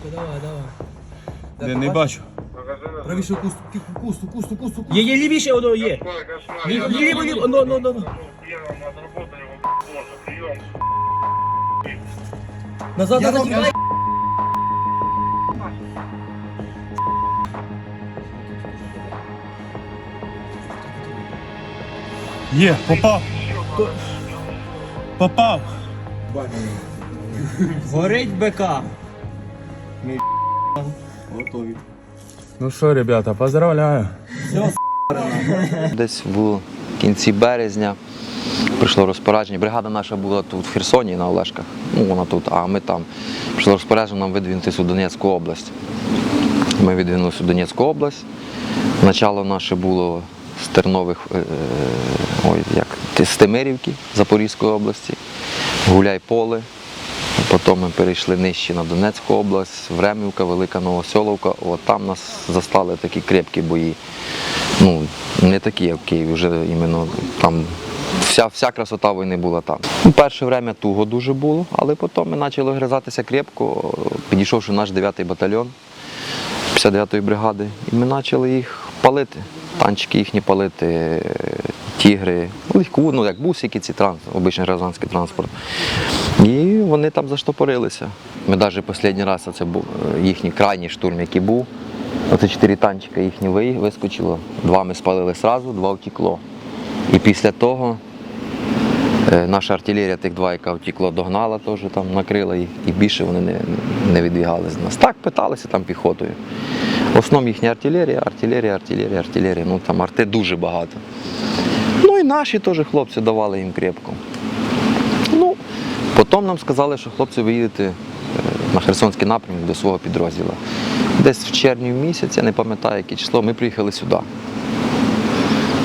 Сашка, давай, давай. Не, не бачу. Правіше кусту, тихо, кусту, кусту, кусту, кусту. Є, є лівіше, воно є. Ліво, ліво, ліво, ну, ну, ну. Назад, назад, тікай. Є, попав. Попав. Горить БК. Ну що, ребята, поздравляю. Десь в кінці березня прийшло розпорядження. Бригада наша була тут в Херсоні на Олешках. Ну, вона тут, а ми там. Прийшло розпорядження нам видвинутися у Донецьку область. Ми видвинулися у Донецьку область. Начало наше було з Тернових, е, е, ой, як, з Темирівки Запорізької області, Гуляй-Поле. Потім ми перейшли нижче на Донецьку область, Времівка, Велика Новоселовка. От там нас застали такі крепкі бої. Ну, не такі, як в Києві, вже іменно там вся, вся красота війни була там. Ну, перше время туго дуже було, але потім ми почали гризатися крепко, підійшовши наш 9-й батальйон 59-ї бригади, і ми почали їх палити. Танчики їхні палити, тігри, легку, ну як бусики, ці транспорт, обичний гражданський транспорт. І вони там заштопорилися. Ми навіть останній раз це був їхній крайній штурм, який був. Оце чотири танчика їхні ви- вискочило. Два ми спалили одразу, два втекло. І після того е, наша артилерія тих два, яка втекла, догнала, теж там накрила їх, і більше вони не, не відбігали з нас. Так питалися там піхотою. В основному їхня артилерія, артилерія, артилерія, артилерія. Ну там арти дуже багато. Наші теж хлопці давали їм крепко. Ну, потім нам сказали, що хлопці ви е, на Херсонський напрямок до свого підрозділу. Десь в червні місяць, я не пам'ятаю, яке число, ми приїхали сюди.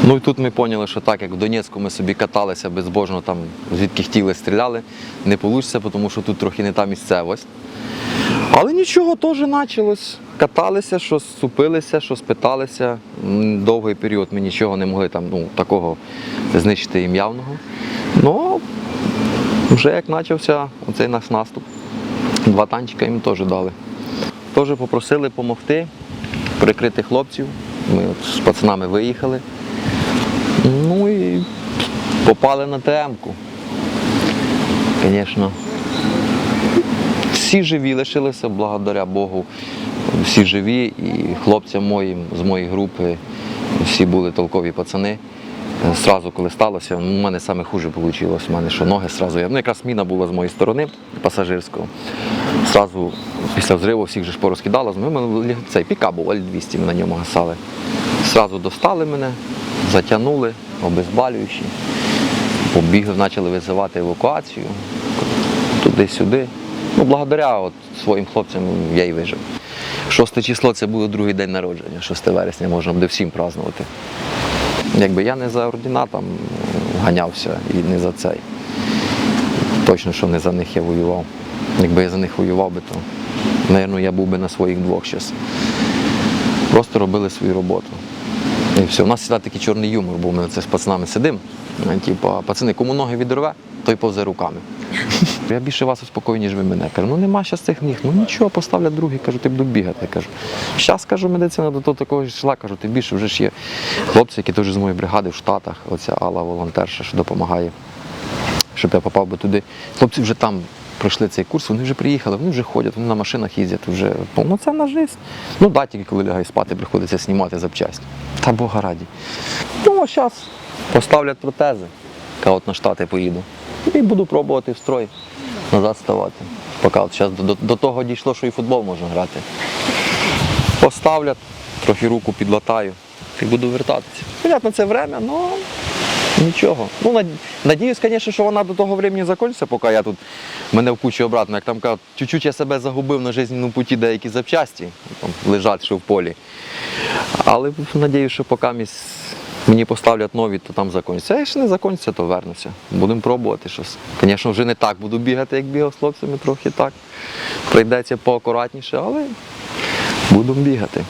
Ну і тут ми поняли, що так, як в Донецьку ми собі каталися безбожно, там звідки хотіли, стріляли, не вийде, тому що тут трохи не та місцевость. Але нічого теж почалось. Каталися, щось супилися, щось питалися. Довгий період ми нічого не могли там, ну, такого знищити їм явного. Ну, вже як почався оцей наш наступ, два танчика їм теж дали. Теж попросили допомогти, прикрити хлопців. Ми от з пацанами виїхали. Ну і попали на ТМ-ку. Звісно, всі живі лишилися, благодаря Богу. Всі живі, і хлопцям моїм з моєї групи всі були толкові пацани. Е, Сразу, коли сталося, ну, у мене саме хуже вийшло. У мене що ноги сразу. Ну, якраз міна була з моєї сторони, пасажирського. Сразу після взриву всіх же ж порозкидало. Ми, ми, цей піка був, Аль-200, ми на ньому гасали. Сразу достали мене, затягнули, обезболюючі. Побігли, почали визивати евакуацію туди-сюди. Ну, благодаря от своїм хлопцям я й вижив. 6 число це буде другий день народження, 6 вересня, можна буде всім празднувати. Якби я не за ординатом ганявся і не за цей. Точно, що не за них я воював. Якби я за них воював би, то, мабуть, я був би на своїх двох зараз. Просто робили свою роботу. І все. У нас завжди такий чорний юмор, був ми це з пацанами сидимо. Типу, пацани, кому ноги відриве, той повзе руками. Я більше вас успокою, ніж ви мене. Кажу, ну нема зараз цих ніг. Ну нічого, поставлять другий, кажу, ти буду бігати. Я кажу, зараз кажу, медицина до того такого ж йшла, кажу, ти більше вже ж є хлопці, які теж з моєї бригади в Штатах, оця Алла волонтерша, що допомагає, щоб я попав би туди. Хлопці вже там пройшли цей курс, вони вже приїхали, вони вже ходять, вони на машинах їздять, вже повноцінна життя. Ну да, тільки коли лягає спати, приходиться знімати запчасті. Та Бога раді. Ну, а зараз поставлять протези, коли от на Штати поїду. І буду пробувати в строй назад ставати. Поки от зараз до, до того дійшло, що і футбол можна грати. Поставлять, трохи руку підлатаю і буду вертатися. Понятно, це время, але нічого. Ну, надіюсь, звісно, що вона до того времени закінчиться, поки я тут мене в кучі обратно. Як там кажуть, чуть-чуть я себе загубив на життєвому путі деякі запчасті, там лежать ще в полі. Але надіюсь, що поки мені поставлять нові, то там закінчиться. А якщо не закінчиться, то вернуся. Будемо пробувати щось. Звісно, вже не так буду бігати, як бігав з хлопцями, трохи так. Прийдеться поакуратніше, але будемо бігати.